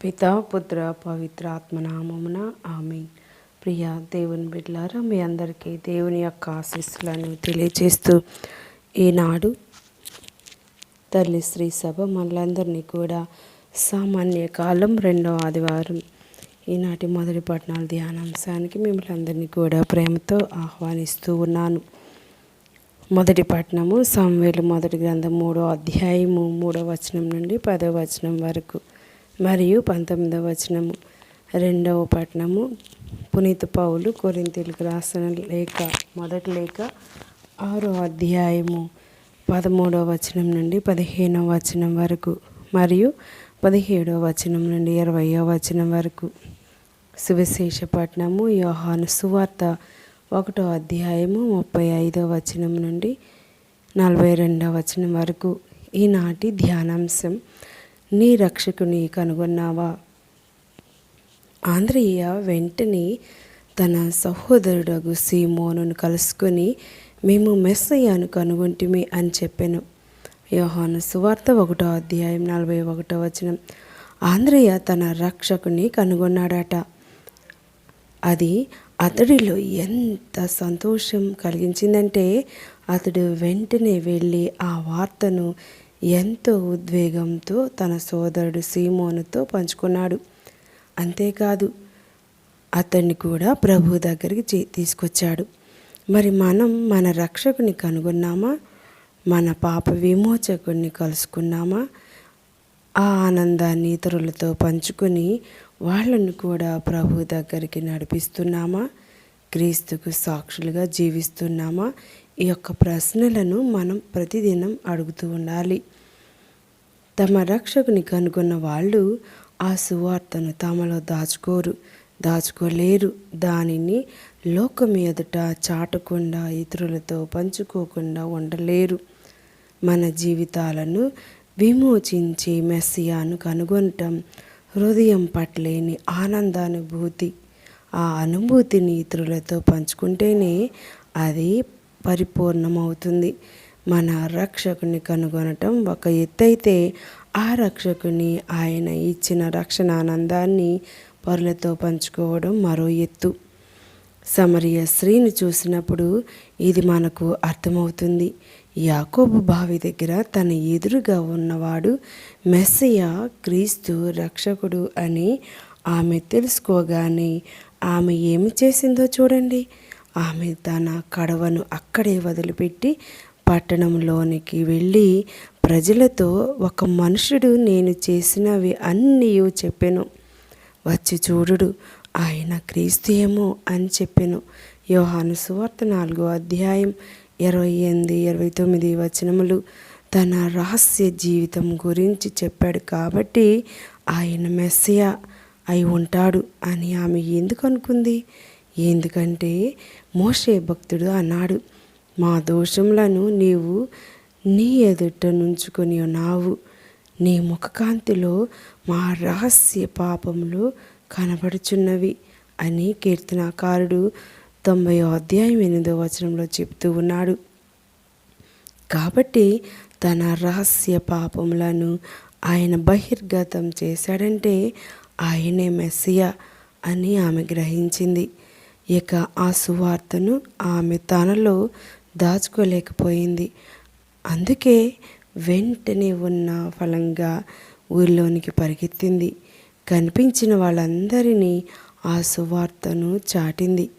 పిత పుత్ర పవిత్ర ఆత్మనామమున ఆమె ప్రియ దేవుని బిడ్డలారా మీ అందరికీ దేవుని యొక్క ఆశీస్సులను తెలియజేస్తూ ఈనాడు తల్లి శ్రీ సభ మనలందరినీ కూడా సామాన్య కాలం రెండవ ఆదివారం ఈనాటి మొదటి పట్టణాల ధ్యానాంశానికి మిమ్మల్ని అందరినీ కూడా ప్రేమతో ఆహ్వానిస్తూ ఉన్నాను. మొదటి పట్టణము సామ్వేలు మొదటి గ్రంథం మూడో అధ్యాయము మూడో వచనం నుండి పదో వచనం వరకు. మరియు పంతొమ్మిదవ వచనము. రెండవ పట్టణము. పునీత పౌలు కొరింతీలకు రాసిన లేఖ మొదటి లేఖ ఆరో అధ్యాయము పదమూడవ వచనం నుండి పదిహేనవ వచనం వరకు మరియు పదిహేడవ వచనం నుండి ఇరవయో వచనం వరకు. సువిశేషపట్నము యోహాను సువార్త ఒకటో అధ్యాయము ముప్పై ఐదో వచనం నుండి నలభై రెండవ వచనం వరకు. ఈనాటి ధ్యానాంశం. నీ రక్షకుని కనుగొన్నావా? ఆంధ్రయ్య వెంటనే తన సహోదరుడగు సీమోనును కలుసుకొని మేము మెస్సయ్యాను కనుగొంటిమి అని చెప్పాను. యోహాను సువార్త ఒకటో అధ్యాయం నలభై ఒకటో వచనం. ఆంధ్రయ్య తన రక్షకుని కనుగొన్నాడట. అది అతడిలో ఎంత సంతోషం కలిగించిందంటే అతడు వెంటనే వెళ్ళి ఆ వార్తను ఎంతో ఉద్వేగంతో తన సోదరుడు సీమోనుతో పంచుకున్నాడు. అంతేకాదు అతన్ని కూడా ప్రభు దగ్గరికి తీసుకొచ్చాడు. మరి మనం మన రక్షకుని కనుగొన్నామా? మన పాప విమోచకుడిని కలుసుకున్నామా? ఆ ఆనందాన్ని ఇతరులతో పంచుకొని వాళ్ళను కూడా ప్రభు దగ్గరికి నడిపిస్తున్నామా? క్రీస్తుకు సాక్షులుగా జీవిస్తున్నామా? ఈ యొక్క ప్రశ్నలను మనం ప్రతిదినం అడుగుతూ ఉండాలి. తమ రక్షకుని కనుగొన్న వాళ్ళు ఆ సువార్తను తమలో దాచుకోరు దాచుకోలేరు. దానిని లోకం ఎదుట చాటకుండా ఇతరులతో పంచుకోకుండా ఉండలేరు. మన జీవితాలను విమోచించి మెస్సియాను కనుగొనటం హృదయం పట్లేని ఆనందానుభూతి. ఆ అనుభూతిని ఇతరులతో పంచుకుంటేనే అది పరిపూర్ణమవుతుంది. మన రక్షకుని కనుగొనటం ఒక ఎత్తైతే ఆ రక్షకుని ఆయన ఇచ్చిన రక్షణ ఆనందాన్ని పరులతో పంచుకోవడం మరో ఎత్తు. సమరియ స్త్రీని చూసినప్పుడు ఇది మనకు అర్థమవుతుంది. యాకోబు బావి దగ్గర తన ఎదురుగా ఉన్నవాడు మెస్సయ క్రీస్తు రక్షకుడు అని ఆమె తెలుసుకోగానే ఆమె ఏమి చేసిందో చూడండి. ఆమె తన కడవను అక్కడే వదిలిపెట్టి పట్టణంలోనికి వెళ్ళి ప్రజలతో ఒక మనుషుడు నేను చేసినవి అన్నీ చెప్పాను. వచ్చి చూడుడు ఆయన క్రీస్తు ఏమో అని చెప్పాను. యోహాను సువార్త నాలుగో అధ్యాయం ఇరవై ఎనిమిది ఇరవై తొమ్మిది వచనములు తన రహస్య జీవితం గురించి చెప్పాడు కాబట్టి ఆయన మెస్సియా అయి ఉంటాడు అని ఆమె ఎందుకు అనుకుంది? ఎందుకంటే మోషే భక్తుడు అన్నాడు మా దోషములను నీవు నీ ఎదుట నుంచుకొని ఉన్నావు. నీ ముఖకాంతిలో మా రహస్య పాపములు కనబడుచున్నవి అని కీర్తనాకారుడు తొంభై అధ్యాయం ఎనిమిదో వచనంలో చెప్తూ ఉన్నాడు. కాబట్టి తన రహస్య పాపములను ఆయన బహిర్గతం చేశాడంటే ఆయనే మెస్సియా అని ఆమె గ్రహించింది. ఇక ఆ సువార్తను ఆమె తనలో దాచుకోలేకపోయింది. అందుకే వెంటనే ఉన్న ఫలంగా ఊళ్ళోనికి పరిగెత్తింది. కనిపించిన వాళ్ళందరినీ ఆ సువార్తను చాటింది.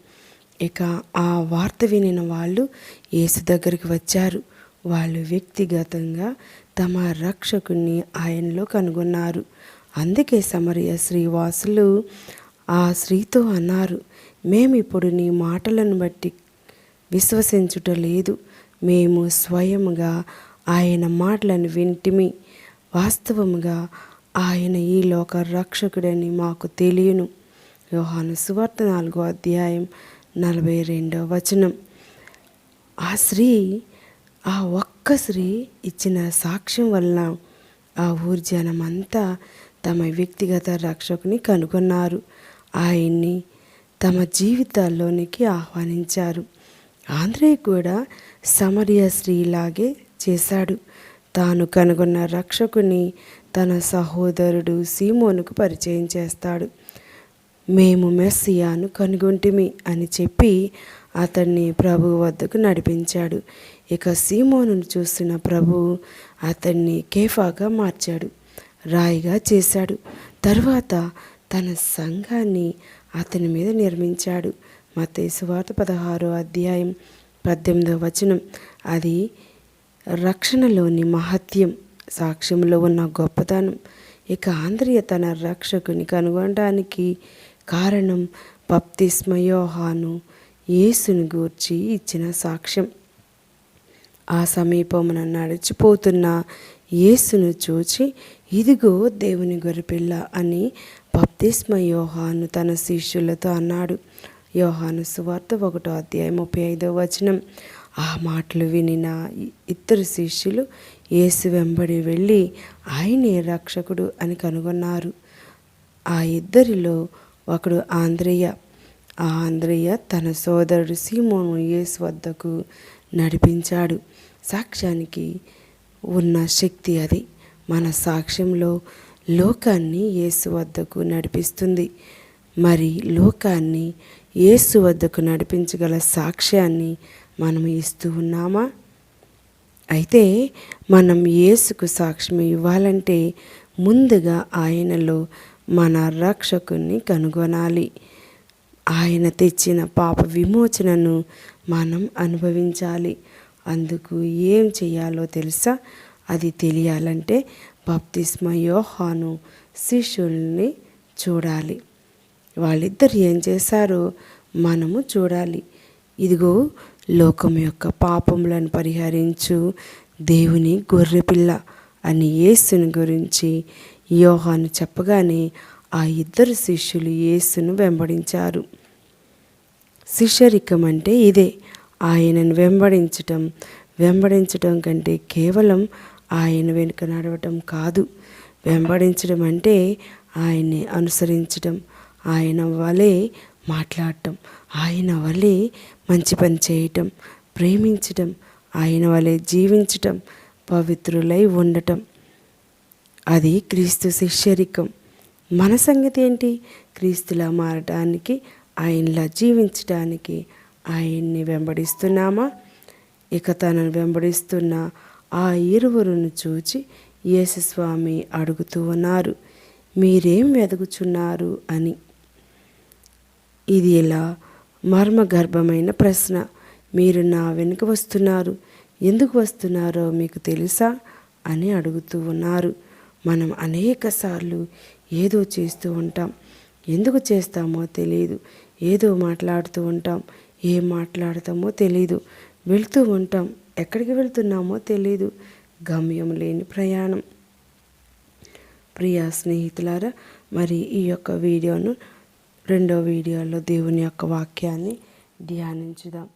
ఇక ఆ వార్త వినిన వాళ్ళు యేసు దగ్గరికి వచ్చారు. వాళ్ళు వ్యక్తిగతంగా తమ రక్షకుని ఆయనలో కనుగొన్నారు. అందుకే సమరయ శ్రీవాసులు ఆ స్త్రీతో అన్నారు మేము ఇప్పుడు నీ మాటలను బట్టి విశ్వసించుట లేదు. మేము స్వయముగా ఆయన మాటలను వింటిమి. వాస్తవముగా ఆయన ఈ లోక రక్షకుడని మాకు తెలియను. యోహాను సువార్త నాలుగో అధ్యాయం నలభై రెండో వచనం. ఆ స్త్రీ ఆ ఒక్క స్త్రీ ఇచ్చిన సాక్ష్యం వలన ఆ ఊర్జనమంతా తమ వ్యక్తిగత రక్షకుని కనుగొన్నారు. ఆయన్ని తమ జీవితాల్లోనికి ఆహ్వానించారు. ఆంధ్రే కూడా సమరియ స్త్రీలాగే చేశాడు. తాను కనుగొన్న రక్షకుని తన సహోదరుడు సీమోనుకు పరిచయం చేస్తాడు. మేము మెస్సియాను కనుగొంటిమి అని చెప్పి అతన్ని ప్రభు వద్దకు నడిపించాడు. ఇక సీమోనును చూసిన ప్రభు అతన్ని కేఫాగా మార్చాడు. రాయిగా చేశాడు. తర్వాత తన సంఘాన్ని అతని మీద నిర్మించాడు. మత్తయి పదహారో అధ్యాయం పద్దెనిమిదవ వచనం. అది రక్షణలోని మహత్యం సాక్ష్యంలో ఉన్న గొప్పతనం. ఇక ఆంధ్రియ తన రక్షకుని కనుగొనడానికి కారణం బప్తిస్మయోహాను యేసుని గూర్చి ఇచ్చిన సాక్ష్యం. ఆ సమీపమున నడిచిపోతున్న యేసును చూచి ఇదిగో దేవుని గొర్రెపిల్ల అని బప్తిస్మ యోహాను తన శిష్యులతో అన్నాడు. యోహాను సువార్త ఒకటో అధ్యాయం ముప్పై ఐదో వచనం. ఆ మాటలు వినిన ఇద్దరు శిష్యులు యేసు వెంబడి వెళ్ళి ఆయనే రక్షకుడు అని కనుగొన్నారు. ఆ ఇద్దరిలో ఒకడు ఆంధ్రయ్య ఆ ఆంధ్రయ్య తన సోదరుడు సీమోను యేసు వద్దకు నడిపించాడు. సాక్ష్యానికి ఉన్న శక్తి అది. మన సాక్ష్యంలో లోకాన్ని యేసు వద్దకు నడిపిస్తుంది. మరి లోకాన్ని యేసు వద్దకు నడిపించగల సాక్ష్యాన్ని మనం ఇస్తూ ఉన్నామా? అయితే మనం యేసుకు సాక్ష్యం ఇవ్వాలంటే ముందుగా ఆయనలో మన రక్షకుని కనుగొనాలి. ఆయన తెచ్చిన పాప విమోచనను మనం అనుభవించాలి. అందుకు ఏం చేయాలో తెలుసా? అది తెలియాలంటే బాప్తిస్మ యోహాను శిష్యుల్ని చూడాలి. వాళ్ళిద్దరు ఏం చేశారో? మనము చూడాలి. ఇదిగో లోకం యొక్క పాపములను పరిహరించు. దేవుని గొర్రెపిల్ల అని యేసుని గురించి యోహాను చెప్పగానే ఆ ఇద్దరు శిష్యులు యేసును వెంబడించారు. శిష్యరికం అంటే ఇదే ఆయనను వెంబడించటం. వెంబడించటం కంటే కేవలం ఆయన వెనుక నడవటం కాదు. వెంబడించడం అంటే ఆయన్ని అనుసరించడం ఆయన వలె మాట్లాడటం. ఆయన వలె మంచి పని చేయటం. ప్రేమించటం. ఆయన వలె జీవించటం. పవిత్రులై ఉండటం. అది క్రీస్తు శిష్యరికం. మన సంగతి ఏంటి? క్రీస్తులా మారటానికి ఆయనలా జీవించటానికి ఆయన్ని వెంబడిస్తున్నామా? ఇక తనను వెంబడిస్తున్న ఆ ఇరువురును చూచి యేసుస్వామి అడుగుతూ ఉన్నారు మీరేం వెతుకుచున్నారు? అని. ఇది ఇలా మర్మగర్భమైన ప్రశ్న. మీరు నా వెనుక వస్తున్నారు. ఎందుకు వస్తున్నారో మీకు తెలుసా? అని అడుగుతూ ఉన్నారు. మనం అనేక సార్లు ఏదో చేస్తూ ఉంటాం. ఎందుకు చేస్తామో తెలియదు ఏదో మాట్లాడుతూ ఉంటాం. ఏం మాట్లాడతామో తెలియదు వెళ్తూ ఉంటాం. ఎక్కడికి వెళ్తున్నామో తెలియదు గమ్యం లేని ప్రయాణం. ప్రియా స్నేహితులారా మరి ఈ యొక్క వీడియోను రెండో వీడియోలో దేవుని యొక్క వాక్యాన్ని ధ్యానించుదాం.